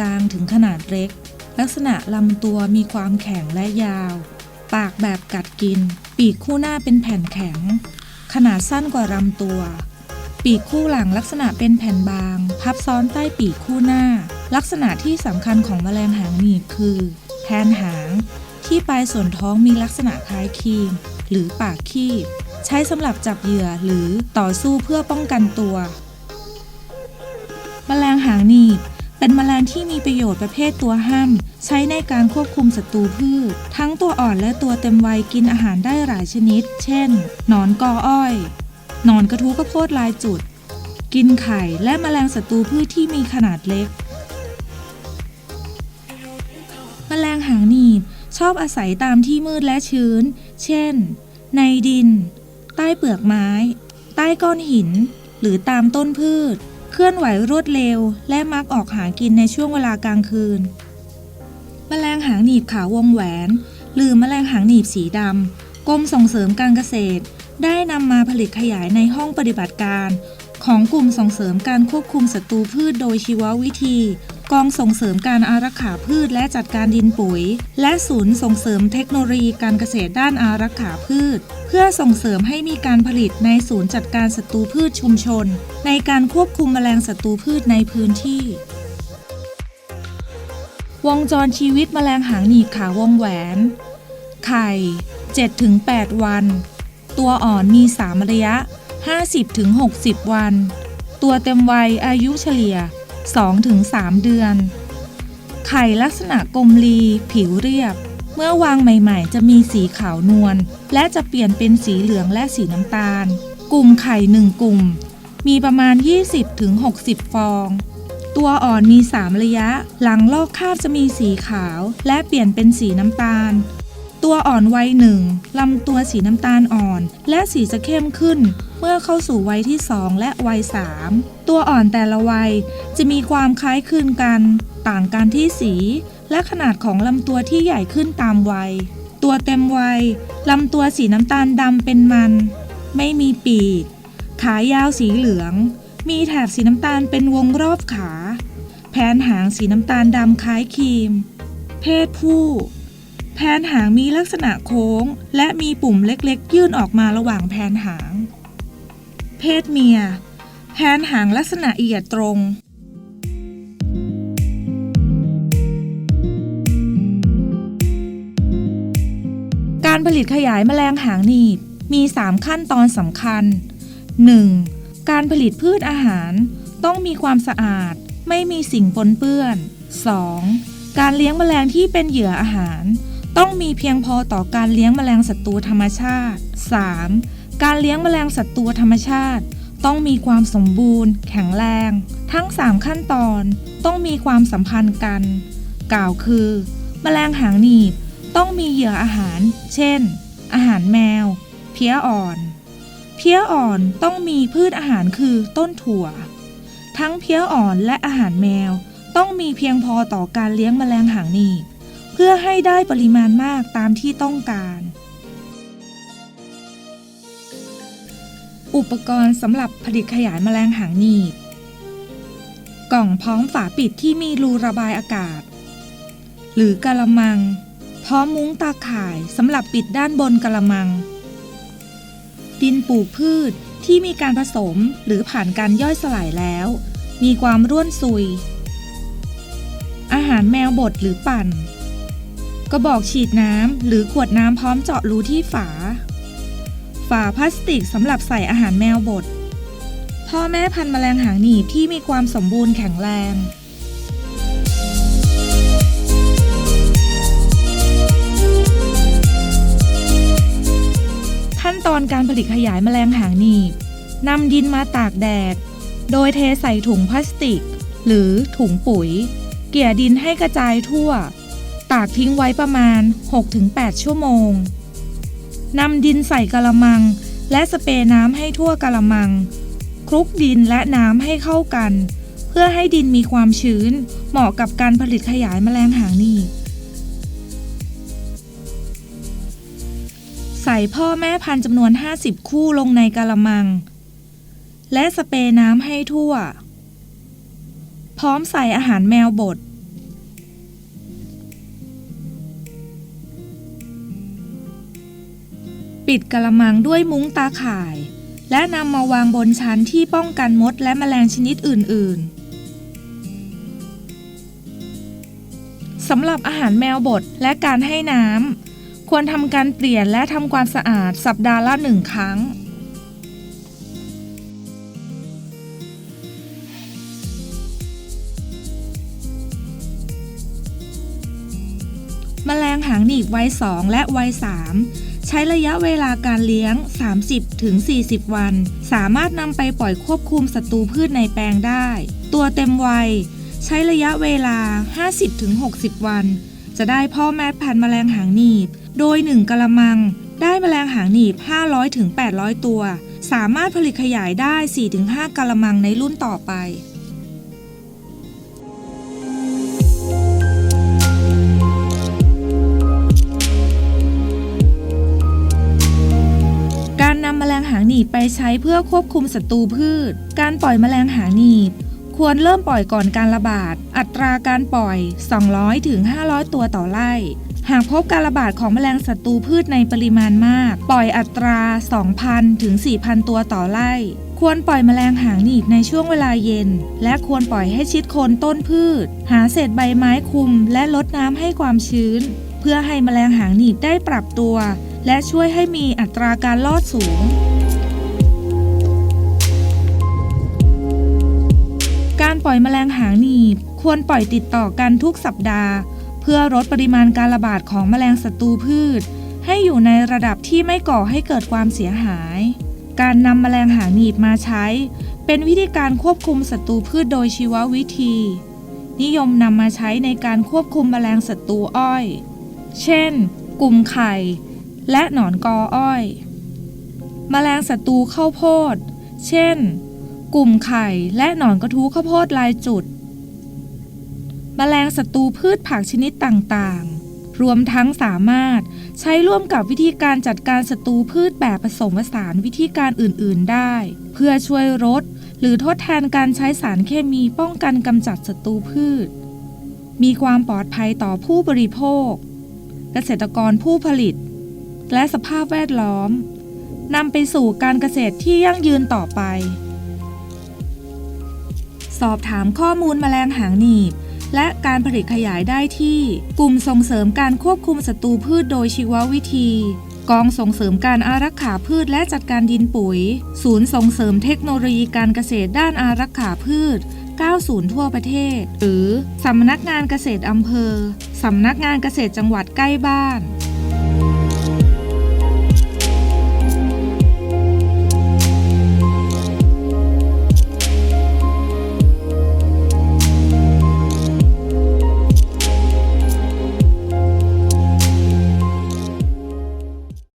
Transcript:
กลางถึงขนาดเล็ก ลักษณะลำตัวมีความแข็งและยาว ปากแบบกัดกิน ปีกคู่หน้าเป็นแผ่นแข็ง ขนาดสั้นกว่าลำตัว ปีกคู่หลังลักษณะเป็นแผ่นบาง พับซ้อนใต้ปีกคู่หน้า ลักษณะที่สำคัญของแมลงหางหนีบคือ แทนหาง ที่ปลายส่วนท้องมีลักษณะคล้ายคีมหรือปากคีบ ใช้สำหรับจับเหยื่อหรือต่อสู้เพื่อป้องกันตัว แมลงหางหนีบ เป็นแมลงที่มีประโยชน์ประเภทตัวห้าม ใช้ในการควบคุมศัตรูพืช ทั้งตัวอ่อนและตัวเต็มวัยกินอาหารได้หลายชนิด เช่น หนอนกออ้อย หนอนกระทู้ข้าวโพดลายจุด กินไข่และแมลงศัตรูพืชที่มีขนาดเล็ก แมลงหางหนีบชอบอาศัยตามที่มืดและชื้น เช่น ในดิน ใต้เปลือกไม้ ใต้ก้อนหิน หรือตามต้นพืช เคลื่อนไหวรวดเร็ว และมักออกหากินในช่วงเวลากลางคืน แมลงหางหนีบขาววงแหวน หรือแมลงหางหนีบสีดำกรมส่งเสริมการเกษตร ได้นำมาผลิตขยายในห้องปฏิบัติการ ของกลุ่มส่งเสริมการควบคุมศัตรูพืชโดยชีววิธี กองส่งเสริมการอารักขาพืชและจัดการดินปุ๋ย และศูนย์ส่งเสริมเทคโนโลยีการเกษตรด้านอารักขาพืช เพื่อส่งเสริมให้มีการผลิตในศูนย์จัดการศัตรูพืชชุมชน ในการควบคุมแมลงศัตรูพืชในพื้นที่ วงจรชีวิตแมลงหางหนีบขาวงแหวน ไข่ 7-8 วัน ตัวอ่อนมี 3 ระยะ 50-60 วัน ตัวเต็มวัยอายุเฉลี่ย 2-3 เดือน ไข่ลักษณะกลมรีผิวเรียบ เมื่อวางใหม่ๆ จะมีสีขาวนวลและจะเปลี่ยนเป็นสีเหลืองและสีน้ำตาล กลุ่มไข่หนึ่งกลุ่ม มีประมาณ 20-60 ฟอง ตัวอ่อนมี 3 ระยะ หลังลอกคราบจะมีสีขาวและเปลี่ยนเป็นสีน้ำตาลตัวอ่อนวัยหนึ่งลำตัวสีน้ำตาลอ่อน และสีจะเข้มขึ้น เมื่อเข้าสู่วัยที่ 2 และวัย 3 ตัวอ่อนแต่ละวัยจะมีความคล้ายคลึงกัน ต่างกันที่สี และขนาดของลำตัวที่ใหญ่ขึ้นตามวัย ตัวเต็มวัยลำตัวสีน้ำตาลดำเป็นมัน ไม่มีปีก ขายาวสีเหลือง มีแถบสีน้ำตาลเป็นวงรอบขา แผนหางสีน้ำตาลดำคล้ายครีม เพศผู้แผนหางมีลักษณะโค้ง และมีปุ่มเล็กๆ ยื่นออกมาระหว่างแผนหาง เพศเมียแผนหางลักษณะเอียดตรงการผลิตขยายแมลงหางหนีบมี 3 ขั้นตอนสำคัญ 1. การผลิตพืชอาหารต้องมีความสะอาด ไม่มีสิ่งปนเปื้อน 2. การเลี้ยงแมลงที่เป็นเหยื่ออาหาร ต้องมีเพียงพอต่อการเลี้ยงแมลงศัตรูธรรมชาติ 3. การเลี้ยงแมลงศัตรูธรรมชาติ ต้องมีความสมบูรณ์ แข็งแรง ทั้ง 3 ขั้นตอนต้องมีความสัมพันธ์กัน กล่าวคือ แมลงหางหนีบต้องมีเหยื่ออาหาร เช่น อาหารแมว เพี้ยอ่อน เพี้ยอ่อนต้องมีพืชอาหารคือต้นถั่ว ทั้งเพี้ยอ่อนและอาหารแมวต้องมีเพียงพอต่อการเลี้ยงแมลงหางหนีบ เพื่อให้ได้ปริมาณมากตามที่ต้องการ อุปกรณ์สำหรับผลิตขยายแมลงหางหนีบ กล่องพร้อมฝาปิดที่มีรูระบายอากาศ หรือกะละมัง พร้อมมุ้งตาข่ายสำหรับปิดด้านบนกะละมัง ดินปลูกพืชที่มีการผสมหรือผ่านการย่อยสลายแล้ว มีความร่วนซุย อาหารแมวบดหรือปั่น กระบอกฉีดน้ำหรือขวดน้ำพร้อมเจาะรูที่ฝา ฝาพลาสติกสำหรับใส่อาหารแมวบด พ่อแม่พันธุ์แมลงหางหนีบที่มีความสมบูรณ์แข็งแรงขั้นตอนการผลิตขยายแมลงหางหนีบนำดินมาตากแดด โดยเทใส่ถุงพลาสติก หรือถุงปุ๋ย เกี่ยดินให้กระจายทั่ว ตากทิ้งไว้ประมาณ 6-8 ชั่วโมง นำดินใส่กระมัง และสเปรย์น้ำให้ทั่วกระมัง คลุกดินและน้ำให้เข้ากัน เพื่อให้ดินมีความชื้น เหมาะกับการผลิตขยายแมลงหางหนีบใส่พ่อแม่พันธุ์จำนวน 50 คู่ลงในกระมัง และสเปรย์น้ำให้ทั่ว พร้อมใส่อาหารแมวบด ปิดกระมังด้วยมุ้งตาข่าย และนำมาวางบนชั้นที่ป้องกันมดและแมลงชนิดอื่น ๆสำหรับอาหารแมวบดและการให้น้ำควรทำการเปลี่ยนและทำความสะอาดสัปดาห์ละหนึ่งครั้งีบวัย 2 และวัย 3 ใช้ระยะเวลาการเลี้ยง 30-40 วัน สามารถนำไปปล่อยควบคุมศัตรูพืชในแปลงได้ ตัวเต็มวัย ใช้ระยะเวลา 50-60 วัน จะได้พ่อแม่พันธุ์แมลงหางหนีบ โดย 1กะละมัง ได้แมลงหางหนีบ 500-800 ตัว สามารถผลิตขยายได้ 4-5กะละมังในรุ่นต่อไป ลงหางหนีบไปใช้เพื่อควบคุมศัตรูพืช การปล่อยแมลงหางหนีบ ควรเริ่มปล่อยก่อนการระบาด อัตราการปล่อย200ถึงตัวต่อไร่ หากพบการระบาดของแมลงศัตรูพืชในปริมาณมาก ปล่อยอัตรา 2,000ถึง4,000 ตัวต่อไร่ ควรปล่อยแมลงหางหนีบในช่วงเวลาเย็น และควรปล่อยให้ชิดโคนต้นพืช หาเศษใบไม้คลุม และลดน้ำให้ความชื้น เพื่อให้แมลงหางหนีบได้ปรับตัว และช่วยให้มีอัตราการรอดสูง การปล่อยแมลงหางหนีบ ควรปล่อยติดต่อกันทุกสัปดาห์ เพื่อลดปริมาณการระบาดของแมลงศัตรูพืช ให้อยู่ในระดับที่ไม่ก่อให้เกิดความเสียหาย การนำแมลงหางหนีบมาใช้ เป็นวิธีการควบคุมศัตรูพืชโดยชีววิธี นิยมนำมาใช้ในการควบคุมแมลงศัตรูอ้อย เช่น กลุ่มไข่ และหนอนกออ้อยแมลงศัตรูข้าวโพด เช่น กลุ่มไข่และหนอนกระทู้ข้าวโพดลายจุดแมลงศัตรูพืชผักชนิดต่างๆ รวมทั้งสามารถใช้ร่วมกับวิธีการจัดการศัตรูพืชแบบผสมผสานวิธีการอื่นๆได้ เพื่อช่วยลดหรือทดแทนการใช้สารเคมีป้องกันกำจัดศัตรูพืช มีความปลอดภัยต่อผู้บริโภค เกษตรกรผู้ผลิต และสภาพแวดล้อมนำไปสู่การเกษตรที่ยั่งยืนต่อไป สอบถามข้อมูลแมลงหางหนีบ และการผลิตขยายได้ที่ กลุ่มส่งเสริมการควบคุมศัตรูพืชโดยชีววิธี กองส่งเสริมการอารักขาพืชและจัดการดินปุ๋ย ศูนย์ส่งเสริมเทคโนโลยีการเกษตรด้านอารักขาพืช9ศูนย์ทั่วประเทศ หรือสำนักงานเกษตรอำเภอสำนักงานเกษตรจังหวัดใกล้บ้าน